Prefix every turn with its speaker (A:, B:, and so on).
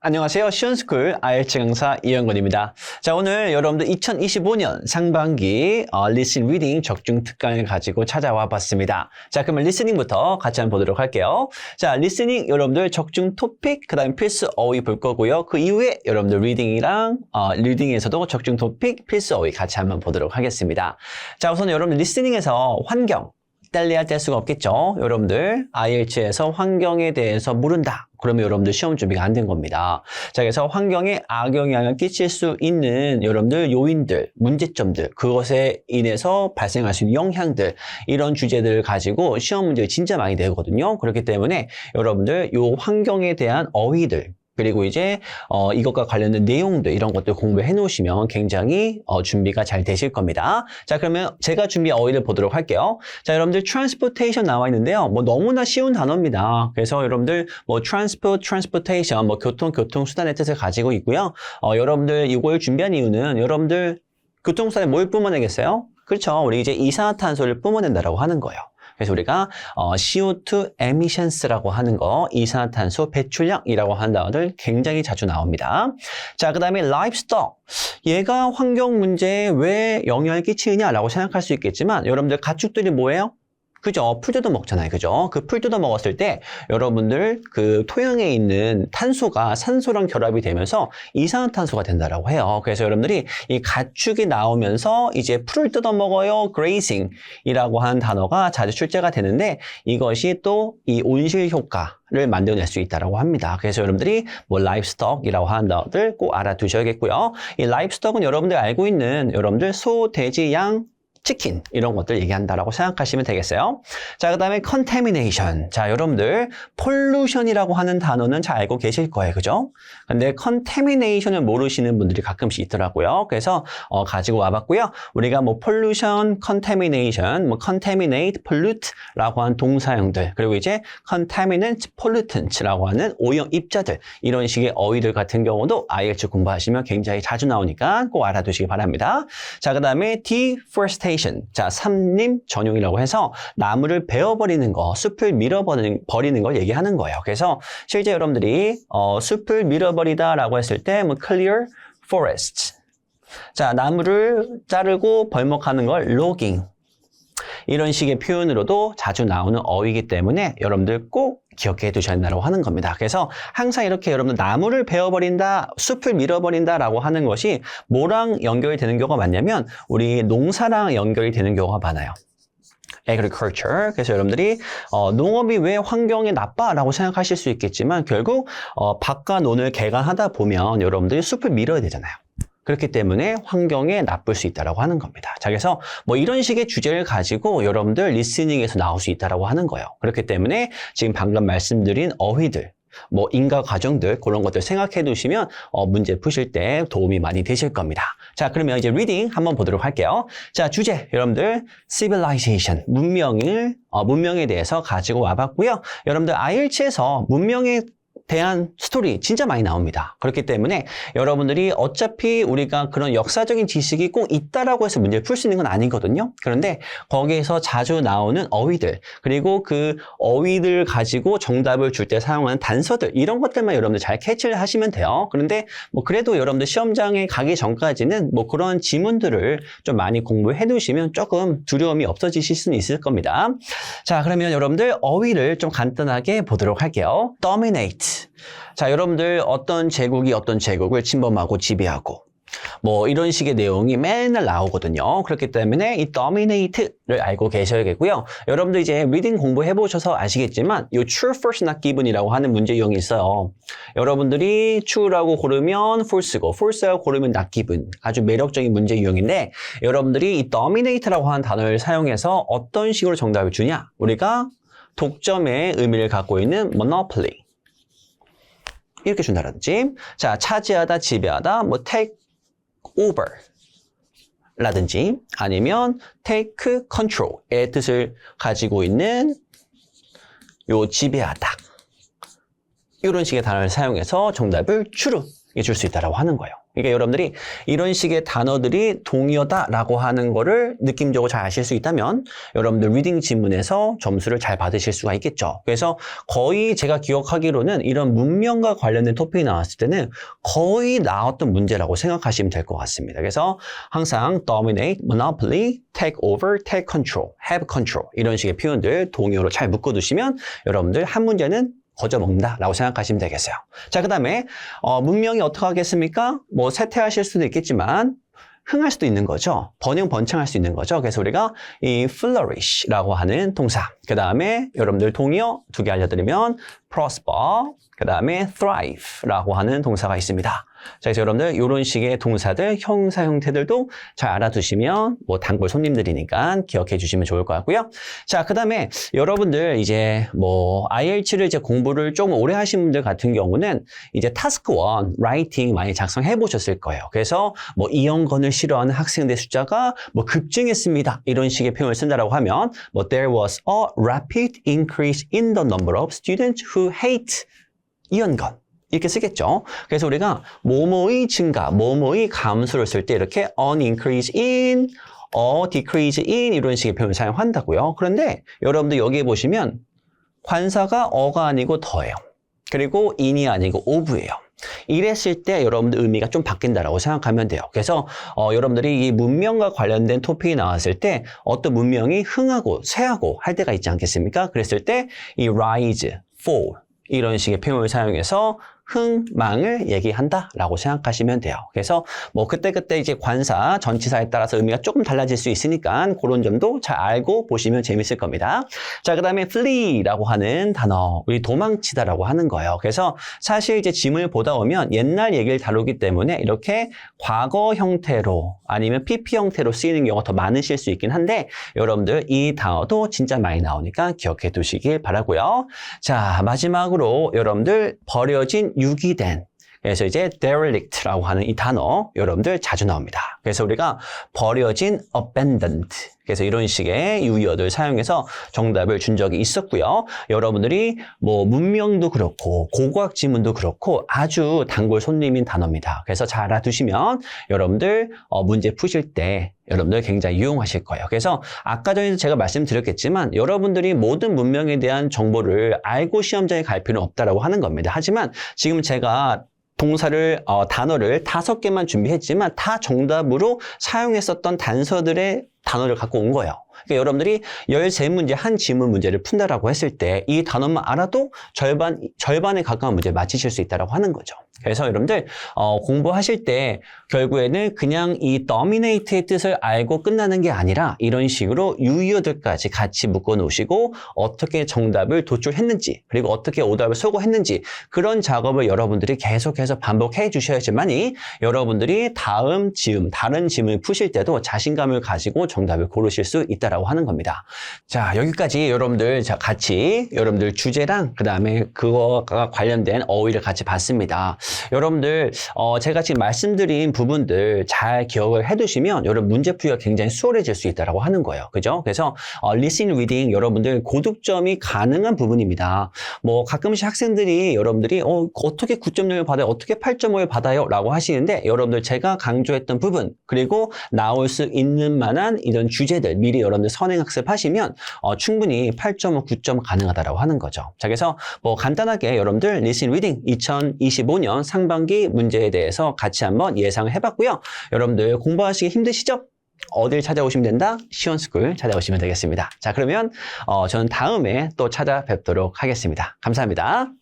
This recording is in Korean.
A: 안녕하세요. 시원스쿨 IELTS 강사 이영건입니다. 자, 오늘 여러분들 2025년 상반기 어, 리슨 리딩 적중 특강을 가지고 찾아와 봤습니다. 자, 그러면 리스닝부터 같이 한번 보도록 할게요. 자, 리스닝 여러분들 적중 토픽, 그 다음 필수 어휘 볼 거고요. 그 이후에 여러분들 리딩이랑 어, 리딩에서도 적중 토픽, 필수 어휘 같이 한번 보도록 하겠습니다. 자, 우선 여러분들 리스닝에서 환경, 뗄래야 뗄 수가 없겠죠. 여러분들 IELTS에서 환경에 대해서 모른다. 그러면 여러분들 시험 준비가 안 된 겁니다. 자, 그래서 환경에 악영향을 끼칠 수 있는 여러분들 요인들, 문제점들, 그것에 인해서 발생할 수 있는 영향들, 이런 주제들을 가지고 시험 문제를 진짜 많이 내거든요. 그렇기 때문에 여러분들 요 환경에 대한 어휘들, 그리고 이제 어, 이것과 관련된 내용들 이런 것들 공부해 놓으시면 굉장히 어, 준비가 잘 되실 겁니다. 자 그러면 제가 준비 어휘를 보도록 할게요. 자 여러분들 transportation 나와 있는데요. 뭐 너무나 쉬운 단어입니다. 그래서 여러분들 뭐 transport, transportation 뭐 교통, 교통 수단의 뜻을 가지고 있고요. 어, 여러분들 이걸 준비한 이유는 여러분들 교통수단에 뭘 뿜어내겠어요? 그렇죠. 우리 이제 이산화탄소를 뿜어낸다라고 하는 거예요. 그래서 우리가 어, CO2 emissions라고 하는 거, 이산화탄소 배출량이라고 하는 단어들 굉장히 자주 나옵니다. 자, 그 다음에 livestock. 얘가 환경 문제에 왜 영향을 끼치느냐라고 생각할 수 있겠지만 여러분들 가축들이 뭐예요? 그죠? 풀 뜯어 먹잖아요. 그죠? 그 풀 뜯어 먹었을 때 여러분들 그 토양에 있는 탄소가 산소랑 결합이 되면서 이산화탄소가 된다라고 해요. 그래서 여러분들이 이 가축이 나오면서 이제 풀을 뜯어 먹어요. grazing이라고 하는 단어가 자주 출제가 되는데 이것이 또 이 온실 효과 를 만들어낼 수 있다라고 합니다. 그래서 여러분들이 뭐 livestock이라고 하는 단어들 꼭 알아두셔야겠고요. 이 livestock은 여러분들 알고 있는 여러분들 소, 돼지, 양, 치킨 이런 것들 얘기한다라고 생각하시면 되겠어요. 자, 그다음에 contamination. 자, 여러분들 pollution이라고 하는 단어는 잘 알고 계실 거예요. 그죠? 근데 contamination을 모르시는 분들이 가끔씩 있더라고요. 그래서 어, 가지고 와 봤고요. 우리가 뭐 pollution, contamination, 뭐 contaminate, pollute라고 하는 동사형들, 그리고 이제 contaminant, pollutants라고 하는 오염 입자들 이런 식의 어휘들 같은 경우도 IELTS 공부하시면 굉장히 자주 나오니까 꼭 알아두시기 바랍니다. 자, 그다음에 deforestation. 자, 삼림 전용이라고 해서 나무를 베어버리는 거, 숲을 밀어버리는 버리는 걸 얘기하는 거예요. 그래서 실제 여러분들이 어, 숲을 밀어버리다라고 했을 때 뭐 clear forest. 자, 나무를 자르고 벌목하는 걸 logging. 이런 식의 표현으로도 자주 나오는 어휘이기 때문에 여러분들 꼭 기억해 두셔야 한다고 하는 겁니다. 그래서 항상 이렇게 여러분들 나무를 베어버린다, 숲을 밀어버린다라고 하는 것이 뭐랑 연결이 되는 경우가 많냐면 우리 농사랑 연결이 되는 경우가 많아요. agriculture. 그래서 여러분들이 어, 농업이 왜 환경에 나빠라고 생각하실 수 있겠지만 결국 어, 밭과 논을 개간하다 보면 여러분들이 숲을 밀어야 되잖아요. 그렇기 때문에 환경에 나쁠 수 있다고 하는 겁니다. 자, 그래서 뭐 이런 식의 주제를 가지고 여러분들 리스닝에서 나올 수 있다고 하는 거예요. 그렇기 때문에 지금 방금 말씀드린 어휘들, 뭐 인과 과정들 그런 것들 생각해 두시면 어, 문제 푸실 때 도움이 많이 되실 겁니다. 자, 그러면 이제 리딩 한번 보도록 할게요. 자, 주제 여러분들 civilization 문명을 어, 문명에 대해서 가지고 와봤고요. 여러분들 IELTS에서 문명에 대한 스토리 진짜 많이 나옵니다. 그렇기 때문에 여러분들이 어차피 우리가 그런 역사적인 지식이 꼭 있다라고 해서 문제를 풀 수 있는 건 아니거든요. 그런데 거기에서 자주 나오는 어휘들 그리고 그 어휘들 가지고 정답을 줄 때 사용하는 단서들 이런 것들만 여러분들 잘 캐치를 하시면 돼요. 그런데 뭐 그래도 여러분들 시험장에 가기 전까지는 뭐 그런 지문들을 좀 많이 공부해 두시면 조금 두려움이 없어지실 수는 있을 겁니다. 자, 그러면 여러분들 어휘를 좀 간단하게 보도록 할게요. dominate. 자, 여러분들 어떤 제국이 어떤 제국을 침범하고 지배하고 뭐 이런 식의 내용이 맨날 나오거든요. 그렇기 때문에 이 dominate를 알고 계셔야겠고요. 여러분들 이제 리딩 공부해 보셔서 아시겠지만 이 true, false, not given이라고 하는 문제 유형이 있어요. 여러분들이 true라고 고르면 false고 false라고 고르면 not given. 아주 매력적인 문제 유형인데 여러분들이 이 dominate라고 하는 단어를 사용해서 어떤 식으로 정답을 주냐? 우리가 독점의 의미를 갖고 있는 monopoly 이렇게 준다든지. 자 차지하다 지배하다 뭐 take over 라든지 아니면 take control의 뜻을 가지고 있는 요 지배하다. 이런 식의 단어를 사용해서 정답을 추루 줄 수 있다라고 하는 거예요. 그러니까 여러분들이 이런 식의 단어들이 동의어다라고 하는 거를 느낌적으로 잘 아실 수 있다면 여러분들 리딩 지문에서 점수를 잘 받으실 수가 있겠죠. 그래서 거의 제가 기억하기로는 이런 문명과 관련된 토픽이 나왔을 때는 거의 나왔던 문제라고 생각하시면 될 것 같습니다. 그래서 항상 dominate, monopoly, take over, take control, have control 이런 식의 표현들 동의어로 잘 묶어두시면 여러분들 한 문제는 거저 먹는다라고 생각하시면 되겠어요. 자, 그 다음에 어, 문명이 어떻게 하겠습니까? 뭐 세태하실 수도 있겠지만 흥할 수도 있는 거죠. 번영 번창할 수 있는 거죠. 그래서 우리가 이 flourish라고 하는 동사, 그 다음에 여러분들 동의어 두 개 알려드리면 prosper, 그 다음에 thrive라고 하는 동사가 있습니다. 자, 그래서 여러분들 이런 식의 동사들, 형사 형태들도 잘 알아두시면 뭐 단골 손님들이니까 기억해 주시면 좋을 것 같고요. 자, 그 다음에 여러분들 이제 뭐 IELTS를 이제 공부를 좀 오래 하신 분들 같은 경우는 이제 타스크 1 라이팅 많이 작성해 보셨을 거예요. 그래서 뭐 이연건을 싫어하는 학생들 숫자가 뭐 급증했습니다. 이런 식의 표현을 쓴다라고 하면 뭐 there was a rapid increase in the number of students who hate 이연건. 이렇게 쓰겠죠. 그래서 우리가 뭐뭐의 증가, 뭐뭐의 감소를 쓸 때 이렇게 an increase in, a decrease in 이런 식의 표현을 사용한다고요. 그런데 여러분들 여기에 보시면 관사가 어가 아니고 더예요. 그리고 in이 아니고 of예요. 이랬을 때 여러분들 의미가 좀 바뀐다라고 생각하면 돼요. 그래서 어, 여러분들이 이 문명과 관련된 토픽이 나왔을 때 어떤 문명이 흥하고 쇠하고 할 때가 있지 않겠습니까? 그랬을 때 이 rise, fall 이런 식의 표현을 사용해서 흥망을 얘기한다라고 생각하시면 돼요. 그래서 뭐 그때그때 이제 관사, 전치사에 따라서 의미가 조금 달라질 수 있으니까 그런 점도 잘 알고 보시면 재밌을 겁니다. 자, 그 다음에 flee라고 하는 단어, 우리 도망치다라고 하는 거예요. 그래서 사실 이제 짐을 보다 보면 옛날 얘기를 다루기 때문에 이렇게 과거 형태로 아니면 PP 형태로 쓰이는 경우가 더 많으실 수 있긴 한데 여러분들 이 단어도 진짜 많이 나오니까 기억해 두시길 바라고요. 자, 마지막으로 여러분들 버려진 유기된 그래서 이제 derelict라고 하는 이 단어 여러분들 자주 나옵니다. 그래서 우리가 버려진 abandoned 그래서 이런 식의 유의어들 사용해서 정답을 준 적이 있었고요. 여러분들이 뭐 문명도 그렇고 고고학 지문도 그렇고 아주 단골 손님인 단어입니다. 그래서 잘 알아두시면 여러분들 어, 문제 푸실 때 여러분들 굉장히 유용하실 거예요. 그래서 아까 전에도 제가 말씀드렸겠지만 여러분들이 모든 문명에 대한 정보를 알고 시험장에 갈 필요는 없다라고 하는 겁니다. 하지만 지금 제가 동사를 어, 단어를 다섯 개만 준비했지만 다 정답으로 사용했었던 단서들의 단어를 갖고 온 거예요. 그러니까 여러분들이 13문제 한 지문 문제를 푼다라고 했을 때 이 단어만 알아도 절반, 절반에 가까운 문제를 맞히실 수 있다라고 하는 거죠. 그래서 여러분들 어, 공부하실 때 결국에는 그냥 이 dominate의 뜻을 알고 끝나는 게 아니라 이런 식으로 유의어들까지 같이 묶어 놓으시고 어떻게 정답을 도출했는지 그리고 어떻게 오답을 소거했는지 그런 작업을 여러분들이 계속해서 반복해 주셔야지만이 여러분들이 다음 지음, 다른 지문을 푸실 때도 자신감을 가지고 정답을 고르실 수 있다라고 하는 겁니다. 자, 여기까지 여러분들 자, 같이 여러분들 주제랑 그 다음에 그거가 관련된 어휘를 같이 봤습니다. 여러분들 어, 제가 지금 말씀드린 부분들 잘 기억을 해두시면 여러분 문제 풀이가 굉장히 수월해질 수 있다라고 하는 거예요. 그죠? 그래서 어, 리슨 리딩 여러분들 고득점이 가능한 부분입니다. 뭐 가끔씩 학생들이 여러분들이 어, 어떻게 9.0을 받아요? 어떻게 8.5을 받아요? 라고 하시는데 여러분들 제가 강조했던 부분 그리고 나올 수 있는 만한 이런 주제들 미리 여러분들 선행 학습 하시면 어, 충분히 8.5, 9점 가능하다라고 하는 거죠. 자, 그래서 뭐 간단하게 여러분들 리슨 리딩 2025년 상반기 문제에 대해서 같이 한번 예상을 해봤고요. 여러분들 공부하시기 힘드시죠? 어딜 찾아오시면 된다? 시원스쿨 찾아오시면 되겠습니다. 자, 그러면 어, 저는 다음에 또 찾아뵙도록 하겠습니다. 감사합니다.